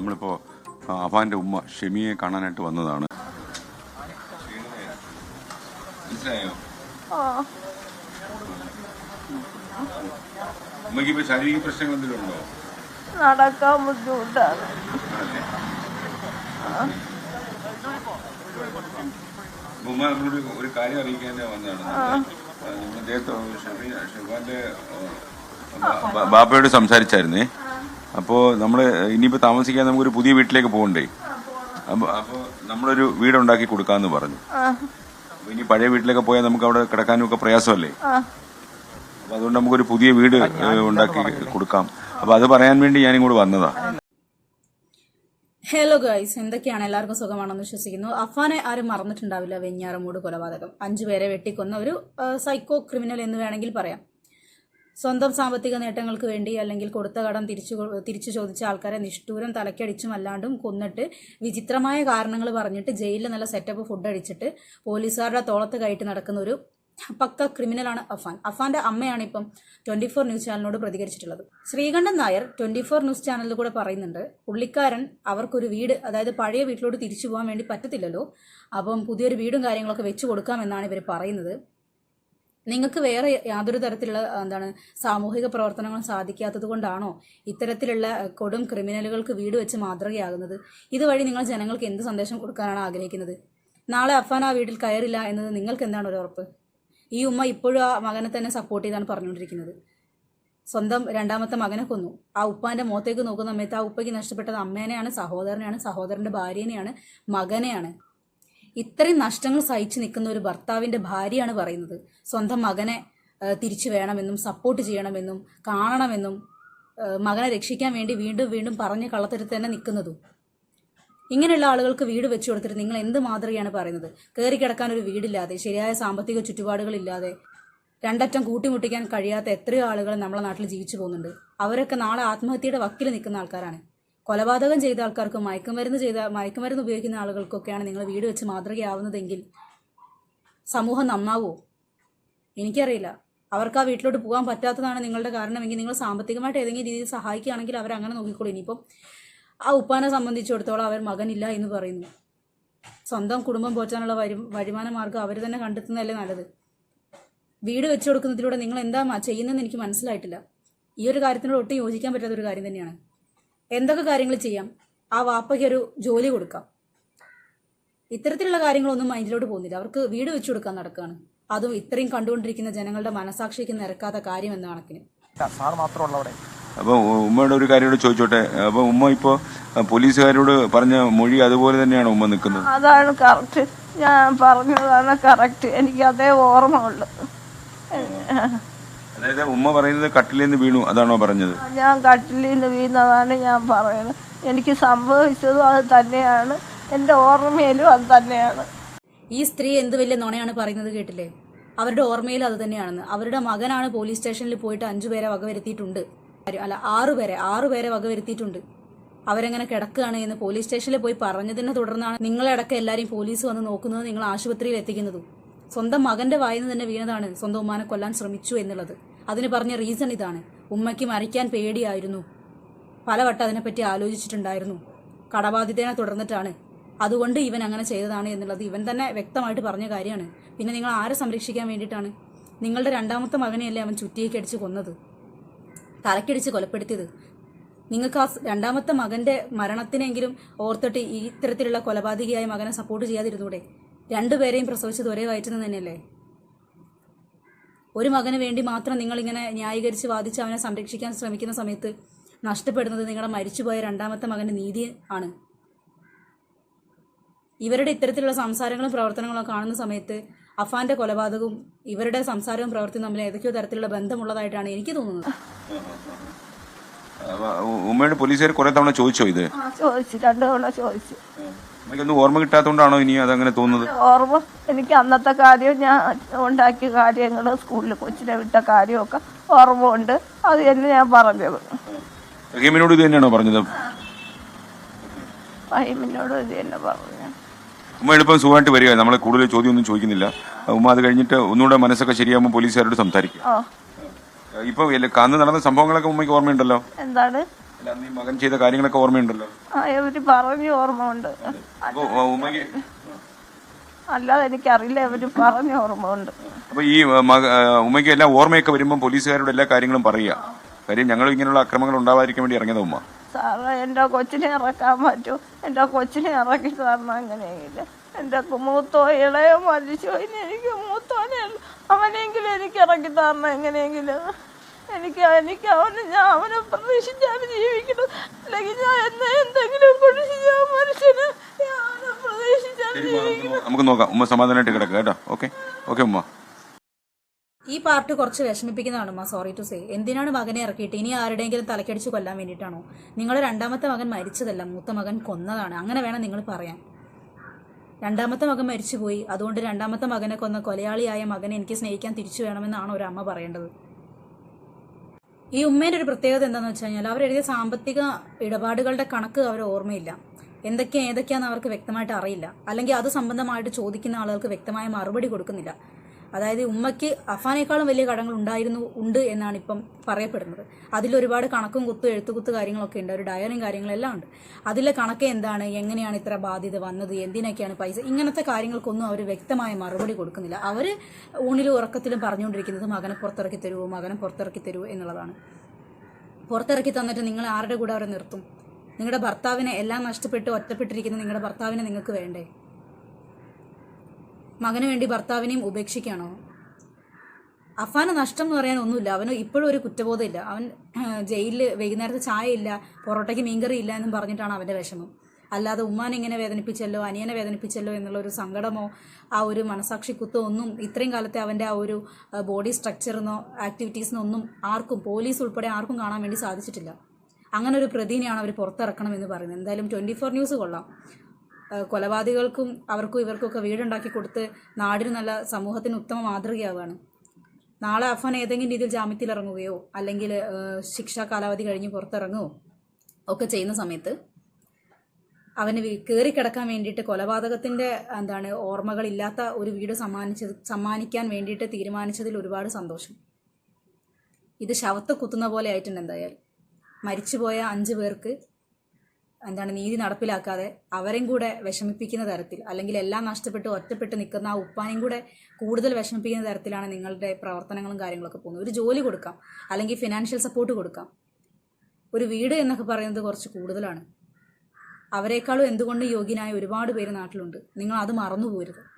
നമ്മളിപ്പോ അഫാന്റെ ഉമ്മ ഷെമിയെ കാണാനായിട്ട് വന്നതാണ്. മനസ്സിലായോ? ഉമ്മയ്ക്ക് ഇപ്പൊ ശാരീരിക പ്രശ്നങ്ങൾ എന്തെങ്കിലും ഉണ്ടോ? നടക്കാൻ ബുദ്ധിമുട്ടാണ്. ഉമ്മ നമ്മളോട് ഒരു കാര്യം അറിയിക്കാൻ വന്നതാണ്. അദ്ദേഹത്തെ ഷെഫാന്റെ ബാപ്പയോട് സംസാരിച്ചായിരുന്നേ. അപ്പോ നമ്മൾ ഇനിയിപ്പോ താമസിക്കാൻ നമുക്കൊരു പുതിയ വീട്ടിലേക്ക് പോകണ്ടേ? അപ്പൊ അപ്പൊ നമ്മളൊരു വീടുണ്ടാക്കി കൊടുക്കാന്ന് പറഞ്ഞു. ഇനി പഴയ വീട്ടിലേക്ക് പോയാൽ നമുക്ക് അവിടെ കിടക്കാനും ഒക്കെ പ്രയാസമല്ലേ അപ്പൊ അതുകൊണ്ട് നമുക്കൊരു പുതിയ വീട് ഉണ്ടാക്കി കൊടുക്കാം. അപ്പൊ അത് പറയാൻ വേണ്ടി ഞാൻ ഇങ്ങോട്ട് വന്നതാ. ഹലോ ഗൈസ് എന്തൊക്കെയാണ്? എല്ലാവർക്കും സുഖമാണെന്ന് വിശ്വസിക്കുന്നു. അഫാനെ ആരും മറന്നിട്ടുണ്ടാവില്ല വെഞ്ഞാറമൂട് കൊലപാതകം. അഞ്ചു പേരെ വെട്ടിക്കൊന്ന ഒരു സൈക്കോ ക്രിമിനൽ എന്ന് വേണമെങ്കിൽ പറയാം. സ്വന്തം സാമ്പത്തിക നേട്ടങ്ങൾക്ക് വേണ്ടി അല്ലെങ്കിൽ കൊടുത്ത കടം തിരിച്ചു തിരിച്ചു ചോദിച്ച ആൾക്കാരെ നിഷ്ഠൂരം തലക്കടിച്ചും അല്ലാണ്ടും കൊന്നിട്ട് വിചിത്രമായ കാരണങ്ങൾ പറഞ്ഞിട്ട് ജയിലിൽ നല്ല സെറ്റപ്പ് ഫുഡ് അടിച്ചിട്ട് പോലീസുകാരുടെ തോളത്ത് കയറ്റി നടക്കുന്ന ഒരു പക്ക ക്രിമിനലാണ് അഫാൻ. അഫാന്റെ അമ്മയാണ് ഇപ്പം ട്വന്റി ഫോർ ന്യൂസ് ചാനലിനോട് പ്രതികരിച്ചിട്ടുള്ളത്. Sreekandan Nair twenty four news ചാനലിൽ കൂടെ പറയുന്നുണ്ട് പുള്ളിക്കാരൻ അവർക്കൊരു വീട് അതായത് പഴയ വീട്ടിലോട്ട് തിരിച്ചു പോകാൻ വേണ്ടി പറ്റത്തില്ലല്ലോ. അപ്പം പുതിയൊരു വീടും കാര്യങ്ങളൊക്കെ വെച്ചു കൊടുക്കാമെന്നാണ് ഇവർ പറയുന്നത്. നിങ്ങൾക്ക് വേറെ യാതൊരു തരത്തിലുള്ള എന്താണ് സാമൂഹിക പ്രവർത്തനങ്ങൾ സാധിക്കാത്തത് കൊണ്ടാണോ ഇത്തരത്തിലുള്ള കൊടും ക്രിമിനലുകൾക്ക് വീട് വെച്ച് മാതൃകയാകുന്നത്? ഇതുവഴി നിങ്ങൾ ജനങ്ങൾക്ക് എന്ത് സന്ദേശം കൊടുക്കാനാണ് ആഗ്രഹിക്കുന്നത്? നാളെ അഫാൻ ആ വീട്ടിൽ കയറില്ല എന്നത് നിങ്ങൾക്ക് എന്താണ് ഒരു ഉറപ്പ്? ഈ ഉമ്മ ഇപ്പോഴും ആ മകനെ തന്നെ സപ്പോർട്ട് ചെയ്താണ് പറഞ്ഞുകൊണ്ടിരിക്കുന്നത്. സ്വന്തം രണ്ടാമത്തെ മകനെ കൊന്നു. ആ ഉപ്പാന്റെ മുഖത്തേക്ക് നോക്കുന്ന സമയത്ത് ആ ഉപ്പയ്ക്ക് നഷ്ടപ്പെട്ടത് അമ്മേനെയാണ് സഹോദരനെയാണ് സഹോദരന്റെ ഭാര്യനെയാണ് മകനെയാണ്. ഇത്രയും നഷ്ടങ്ങൾ സഹിച്ചു നിൽക്കുന്ന ഒരു ഭർത്താവിന്റെ ഭാര്യയാണ് പറയുന്നത്. സ്വന്തം മകനെ തിരിച്ചു വേണമെന്നും സപ്പോർട്ട് ചെയ്യണമെന്നും കാണണമെന്നും മകനെ രക്ഷിക്കാൻ വേണ്ടി വീണ്ടും വീണ്ടും പറഞ്ഞ് കള്ളത്തരത്തിൽ തന്നെ നിൽക്കുന്നതും. ഇങ്ങനെയുള്ള ആളുകൾക്ക് വീട് വെച്ചു കൊടുത്തിട്ട് നിങ്ങൾ എന്ത് മാതൃകയാണ് പറയുന്നത്? കയറി കിടക്കാൻ ഒരു വീടില്ലാതെ ശരിയായ സാമ്പത്തിക ചുറ്റുപാടുകളില്ലാതെ രണ്ടറ്റം കൂട്ടിമുട്ടിക്കാൻ കഴിയാത്ത എത്രയോ ആളുകൾ നമ്മളെ നാട്ടിൽ ജീവിച്ചു പോകുന്നുണ്ട്. അവരൊക്കെ നാളെ ആത്മഹത്യയുടെ വക്കിൽ നിൽക്കുന്ന ആൾക്കാരാണ്. കൊലപാതകം ചെയ്ത ആൾക്കാർക്ക് മയക്കുമരുന്ന് ചെയ്ത മയക്കുമരുന്ന് ഉപയോഗിക്കുന്ന ആളുകൾക്കൊക്കെയാണ് നിങ്ങൾ വീട് വെച്ച് മാതൃകയാവുന്നതെങ്കിൽ സമൂഹം നന്നാവോ? എനിക്കറിയില്ല. അവർക്ക് ആ വീട്ടിലോട്ട് പോകാൻ പറ്റാത്തതാണ് നിങ്ങളുടെ കാരണമെങ്കിൽ നിങ്ങൾ സാമ്പത്തികമായിട്ട് ഏതെങ്കിലും രീതിയിൽ സഹായിക്കുകയാണെങ്കിൽ അവർ അങ്ങനെ നോക്കിക്കോളൂ. ഇനിയിപ്പം ആ ഉപ്പാനെ സംബന്ധിച്ചിടത്തോളം അവർ മകനില്ല എന്ന് പറയുന്നു. സ്വന്തം കുടുംബം പോറ്റാനുള്ള വരു വരുമാന മാർഗം അവർ തന്നെ കണ്ടെത്തുന്നതല്ലേ നല്ലത്? വീട് വെച്ചു കൊടുക്കുന്നതിലൂടെ നിങ്ങൾ എന്താ ചെയ്യുന്നതെന്ന് എനിക്ക് മനസ്സിലായിട്ടില്ല. ഈ ഒരു കാര്യത്തിനോട് ഒട്ടും യോജിക്കാൻ പറ്റാത്ത ഒരു കാര്യം തന്നെയാണ്. എന്തൊക്കെ കാര്യങ്ങൾ ചെയ്യാം? ആ വാപ്പയ്ക്ക് ഒരു ജോലി കൊടുക്കാം. ഇത്തരത്തിലുള്ള കാര്യങ്ങളൊന്നും മൈൻഡിലോട്ട് പോകുന്നില്ല. അവർക്ക് വീട് വെച്ചു കൊടുക്കാൻ നടക്കുകയാണ് അതും ഇത്രയും കണ്ടുകൊണ്ടിരിക്കുന്ന ജനങ്ങളുടെ മനസാക്ഷിക്ക് നിരക്കാത്ത കാര്യം എന്ന കണക്കിന്. സാർ മാത്രമുള്ള അവിടെ. അപ്പൊ ഉമ്മയുടെ ഒരു കാര്യം കൂടെ ചോദിച്ചോട്ടെ? അപ്പൊ ഉമ്മ ഇപ്പോ പോലീസുകാരോട് പറഞ്ഞ മൊഴി അതുപോലെ തന്നെയാണ് ഉമ്മ നിൽക്കുന്നത്? അതാണ് കറക്റ്റ് ഞാൻ പറഞ്ഞതാണ് കറക്റ്റ് എനിക്ക് അതേ ഓർമ്മ ഉള്ളു. അതായത് ഉമ്മ പറയുന്നത് കട്ടിലിൽ നിന്ന് വീണു അതാണോ പറഞ്ഞത്? ഞാൻ കട്ടിലിൽ നിന്ന് വീണതാണ് ഞാൻ പറയുന്നത്. എനിക്ക് സംഭവിച്ചതും അത് തന്നെയാണ്. എന്റെ ഓർമ്മയിലും അത് തന്നെയാണ്. ഈ സ്ത്രീ എന്ത് വലിയ നുണയാണ് പറയുന്നത് കേട്ടില്ലേ? അവരുടെ ഓർമ്മയിൽ അത് തന്നെയാണെന്ന്. അവരുടെ മകനാണ് പോലീസ് സ്റ്റേഷനിൽ പോയിട്ട് അഞ്ചു പേരെ വകവരുത്തിയിട്ടുണ്ട് അല്ല ആറുപേരെ ആറുപേരെ ആറു പേരെ വകവരുത്തിയിട്ടുണ്ട് അവരെങ്ങനെ കിടക്കുകയാണ് എന്ന് പോലീസ് സ്റ്റേഷനിൽ പോയി പറഞ്ഞതിനെ തുടർന്നാണ് നിങ്ങളടക്കം എല്ലാവരും പോലീസ് വന്ന് നോക്കുന്നത് നിങ്ങൾ ആശുപത്രിയിൽ എത്തിക്കുന്നതും. സ്വന്തം മകന്റെ വായിന്ന് തന്നെ വീണതാണ് സ്വന്തം ഉമ്മാനെ കൊല്ലാൻ ശ്രമിച്ചു എന്നുള്ളത്. അതിന് പറഞ്ഞ റീസൺ ഇതാണ്. ഉമ്മയ്ക്ക് മരിക്കാൻ പേടിയായിരുന്നു. പലവട്ടം അതിനെപ്പറ്റി ആലോചിച്ചിട്ടുണ്ടായിരുന്നു. കടബാധിതനെ തുടർന്നിട്ടാണ്. അതുകൊണ്ട് ഇവൻ അങ്ങനെ ചെയ്തതാണ് എന്നുള്ളത് ഇവൻ തന്നെ വ്യക്തമായിട്ട് പറഞ്ഞ കാര്യമാണ്. പിന്നെ നിങ്ങൾ ആരെ സംരക്ഷിക്കാൻ വേണ്ടിയിട്ടാണ്? നിങ്ങളുടെ രണ്ടാമത്തെ മകനെയല്ലേ അവൻ ചുറ്റിയേക്ക് അടിച്ച് കൊന്നത്? തലക്കടിച്ച് കൊലപ്പെടുത്തിയത്. നിങ്ങൾക്ക് ആ രണ്ടാമത്തെ മകന്റെ മരണത്തിനെങ്കിലും ഓർത്തിട്ട് ഈ ഇത്തരത്തിലുള്ള കൊലപാതകിയായ മകനെ സപ്പോർട്ട് ചെയ്യാതിരുന്നൂടെ? രണ്ടുപേരെയും പ്രസവിച്ചത് ഒരേ വയറ്റിൽ നിന്ന് തന്നെയല്ലേ? ഒരു മകന് വേണ്ടി മാത്രം നിങ്ങളിങ്ങനെ ന്യായീകരിച്ച് വാദിച്ച് അവനെ സംരക്ഷിക്കാൻ ശ്രമിക്കുന്ന സമയത്ത് നഷ്ടപ്പെടുന്നത് നിങ്ങളുടെ മരിച്ചുപോയ രണ്ടാമത്തെ മകന്റെ നീതി ആണ്. ഇവരുടെ ഇത്തരത്തിലുള്ള സംസാരങ്ങളും പ്രവർത്തനങ്ങളും കാണുന്ന സമയത്ത് അഫാന്റെ കൊലപാതകവും ഇവരുടെ സംസാരവും പ്രവർത്തിയും തമ്മിൽ ഏതൊക്കെയോ തരത്തിലുള്ള ബന്ധമുള്ളതായിട്ടാണ് എനിക്ക് തോന്നുന്നത്. ഉമ്മയുടെ പോലീസുകാർ കുറെ തവണ ചോദിച്ചോ ഇത്? ആ ചോദിച്ചു. രണ്ടു തവണ ചോദിച്ചു. ഓർമ്മ കിട്ടാത്തതുകൊണ്ടാണോ ഇനി അതങ്ങനെ തോന്നുന്നത്? ഓർമ്മ. എനിക്ക് അന്നത്തെ കാര്യം ഞാൻ ഉണ്ടാക്കിയ കാര്യങ്ങൾ സ്കൂളിൽ കൊച്ചിനെ വിട്ട കാര്യമൊക്കെ ഓർമ്മ ഉണ്ട് അത് തന്നെ ഞാൻ പറഞ്ഞത്. റഹീമിനോട് ഇത് തന്നെയാണോ പറഞ്ഞത്? റഹീമിനോട് ഇത് തന്നെ പറഞ്ഞു ഉമ്മ എളുപ്പം സുഖമായിട്ട് വരിക. നമ്മളെ കൂടുതൽ ചോദ്യമൊന്നും ചോദിക്കുന്നില്ല. ഉമ്മ അത് കഴിഞ്ഞിട്ട് ഒന്നുകൂടെ മനസ്സൊക്കെ ശരിയാകുമ്പോൾ പോലീസുകാരോട് സംസാരിക്കും ആ. ഇപ്പൊ അന്ന് നടന്ന സംഭവങ്ങളൊക്കെ ഉമ്മയ്ക്ക് ഓർമ്മയുണ്ടല്ലോ? എന്താണ്? അല്ല, അന്ന് ഈ മകൻ ചെയ്ത കാര്യങ്ങളൊക്കെ ഓർമ്മയുണ്ടല്ലോ? ഇവർ പറഞ്ഞു ഓർമ്മ ഉണ്ട് ഉമ്മയ്ക്ക് അല്ലാതെ എനിക്കറിയില്ല ഇവർ പറഞ്ഞ ഓർമ്മ ഉണ്ട് അപ്പൊ ഈ ഉമ്മയ്ക്ക് എല്ലാം ഓർമ്മയൊക്കെ വരുമ്പോൾ പോലീസുകാരോട് എല്ലാ കാര്യങ്ങളും പറയുക. കാര്യം ഞങ്ങൾ ഇങ്ങനെയുള്ള അക്രമങ്ങൾ ഉണ്ടാവാതിരിക്കാൻ വേണ്ടി ഇറങ്ങിയത് ഉമ്മ. സാറേ എന്റെ കൊച്ചിനെ ഇറക്കാൻ പറ്റൂ. എന്റെ കൊച്ചിനെ ഇറക്കി സാറിന് എങ്ങനെയെങ്കിലും എന്റെ മൂത്തോ ഇളയോ മരിച്ചോ. എനിക്ക് മൂത്തോനെ. അവനെങ്കിലും എനിക്ക് ഇറക്കി തരണം എങ്ങനെയെങ്കിലും. എനിക്ക് എനിക്ക് അവന് ഞാൻ അവനെ പ്രതീക്ഷിച്ചാണ് ജീവിക്കണം അല്ലെങ്കിൽ ഞാൻ എന്നെ എന്തെങ്കിലും കുറിച്ച് ഞാൻ മനുഷ്യന് ഞാൻ അവനെ പ്രതീക്ഷിച്ചാണ് ശരി, നമുക്ക് നമുക്ക് നോക്കാം. ഉമ്മ സമാധാനമായിട്ട് കിടക്കുക കേട്ടോ. ഓക്കെ. ഓക്കെ ഉമ്മ. ഈ പാർട്ട് കുറച്ച് വിഷമിപ്പിക്കുന്നതാണ് ഉമ്മ. സോറി ടു സേ എന്തിനാണ് മകനെ ഇറക്കിയിട്ട്? ഇനി ആരുടെയെങ്കിലും തലക്കടിച്ച് കൊല്ലാൻ വേണ്ടിയിട്ടാണോ? നിങ്ങളുടെ രണ്ടാമത്തെ മകൻ മരിച്ചതല്ല മൂത്ത മകൻ കൊന്നതാണ്. അങ്ങനെ വേണം നിങ്ങൾ പറയാൻ. രണ്ടാമത്തെ മകൻ മരിച്ചുപോയി. അതുകൊണ്ട് രണ്ടാമത്തെ മകനെ കൊന്ന കൊലയാളിയായ മകനെ എനിക്ക് സ്നേഹിക്കാൻ തിരിച്ചു വേണമെന്നാണ് ഒരു അമ്മ പറയേണ്ടത്. ഈ ഉമ്മേന്റെ ഒരു പ്രത്യേകത എന്താണെന്ന് വെച്ച് കഴിഞ്ഞാൽ അവരെഴുതിയ സാമ്പത്തിക ഇടപാടുകളുടെ കണക്ക് അവർ ഓർമ്മയില്ല. എന്തൊക്കെയാ ഏതൊക്കെയാണെന്ന് അവർക്ക് വ്യക്തമായിട്ട് അറിയില്ല. അല്ലെങ്കിൽ അത് സംബന്ധമായിട്ട് ചോദിക്കുന്ന ആളുകൾക്ക് വ്യക്തമായ മറുപടി കൊടുക്കുന്നില്ല. അതായത് ഉമ്മയ്ക്ക് അഫാനേക്കാളും വലിയ കടങ്ങൾ ഉണ്ടായിരുന്നു ഉണ്ട് എന്നാണ് ഇപ്പം പറയപ്പെടുന്നത്. അതിൽ ഒരുപാട് കണക്കും കുത്തും എഴുത്തുകുത്ത് കാര്യങ്ങളൊക്കെ ഉണ്ട്. ഒരു ഡയറിയും കാര്യങ്ങളെല്ലാം ഉണ്ട്. അതിലെ കണക്ക് എന്താണ്? എങ്ങനെയാണ് ഇത്ര ബാധ്യത വന്നത്? എന്തിനൊക്കെയാണ് പൈസ? ഇങ്ങനത്തെ കാര്യങ്ങൾക്കൊന്നും അവർ വ്യക്തമായ മറുപടി കൊടുക്കുന്നില്ല. അവർ ഊണിലും ഉറക്കത്തിലും പറഞ്ഞുകൊണ്ടിരിക്കുന്നത് മകനെ പുറത്തിറക്കി തരുമോ മകനെ പുറത്തിറക്കി തരുമോ എന്നുള്ളതാണ്. പുറത്തിറക്കി തന്നിട്ട് നിങ്ങൾ ആരുടെ കൂടെ അവരെ നിർത്തും? നിങ്ങളുടെ ഭർത്താവിനെ എല്ലാം നഷ്ടപ്പെട്ട് ഒറ്റപ്പെട്ടിരിക്കുന്ന നിങ്ങളുടെ ഭർത്താവിനെ നിങ്ങൾക്ക് വേണ്ടേ? മകന് വേണ്ടി ഭർത്താവിനെയും ഉപേക്ഷിക്കുകയാണോ? അഫാന് നഷ്ടം എന്ന് പറയാൻ ഒന്നുമില്ല. അവന് ഇപ്പോഴും ഒരു കുറ്റബോധമില്ല അവൻ ജയിലിൽ വൈകുന്നേരത്തെ ചായ ഇല്ല പൊറോട്ടയ്ക്ക് മീൻകറി ഇല്ല എന്നും പറഞ്ഞിട്ടാണ് അവന്റെ വിഷമം. അല്ലാതെ ഉമ്മാനെ ഇങ്ങനെ വേദനിപ്പിച്ചല്ലോ അനിയനെ വേദനിപ്പിച്ചല്ലോ എന്നുള്ള ഒരു സങ്കടമോ ആ ഒരു മനസാക്ഷി കുത്തോ ഒന്നും ഇത്രയും കാലത്തെ അവന്റെ ആ ഒരു ബോഡി സ്ട്രക്ചറിനോ ആക്ടിവിറ്റീസിനോ ഒന്നും ആർക്കും പോലീസ് ഉൾപ്പെടെ ആർക്കും കാണാൻ വേണ്ടി സാധിച്ചിട്ടില്ല. അങ്ങനെ ഒരു പ്രതിനെയാണ് അവർ പുറത്തിറക്കണം എന്ന് പറയുന്നത്. എന്തായാലും ട്വന്റി ഫോർ ന്യൂസ് കൊള്ളാം. കൊലപാതകൾക്കും അവർക്കും ഇവർക്കൊക്കെ വീടുണ്ടാക്കി കൊടുത്ത് നാടിന് നല്ല സമൂഹത്തിന് ഉത്തമ മാതൃകയാവുകയാണ്. നാളെ അഫൻ ഏതെങ്കിലും രീതിയിൽ ജാമ്യത്തിൽ ഇറങ്ങുകയോ അല്ലെങ്കിൽ ശിക്ഷാ കാലാവധി കഴിഞ്ഞ് പുറത്തിറങ്ങുകയോ ഒക്കെ ചെയ്യുന്ന സമയത്ത് അവന് കയറി കിടക്കാൻ വേണ്ടിയിട്ട് കൊലപാതകത്തിന്റെ എന്താണ് ഓർമ്മകളില്ലാത്ത ഒരു വീട് സമ്മാനിച്ചത് സമ്മാനിക്കാൻ വേണ്ടിയിട്ട് തീരുമാനിച്ചതിൽ ഒരുപാട് സന്തോഷം. ഇത് ശവത്തെ കുത്തുന്ന പോലെ ആയിട്ടുണ്ട് എന്തായാലും. മരിച്ചുപോയ അഞ്ച് പേർക്ക് എന്താണ് നീതി നടപ്പിലാക്കാതെ അവരെയും കൂടെ വിഷമിപ്പിക്കുന്ന തരത്തിൽ അല്ലെങ്കിൽ എല്ലാം നഷ്ടപ്പെട്ട് ഒറ്റപ്പെട്ട് നിൽക്കുന്ന ആ ഉപ്പാനെയും കൂടെ കൂടുതൽ വിഷമിപ്പിക്കുന്ന തരത്തിലാണ് നിങ്ങളുടെ പ്രവർത്തനങ്ങളും കാര്യങ്ങളൊക്കെ പോകുന്നത്. ഒരു ജോലി കൊടുക്കാം അല്ലെങ്കിൽ ഫിനാൻഷ്യൽ സപ്പോർട്ട് കൊടുക്കാം. ഒരു വീട് എന്നൊക്കെ പറയുന്നത് കുറച്ച് കൂടുതലാണ്. അവരെക്കാളും എന്തുകൊണ്ട് യോഗ്യനായ ഒരുപാട് പേര് നാട്ടിലുണ്ട്. നിങ്ങൾ അത് മറന്നു പോരുത്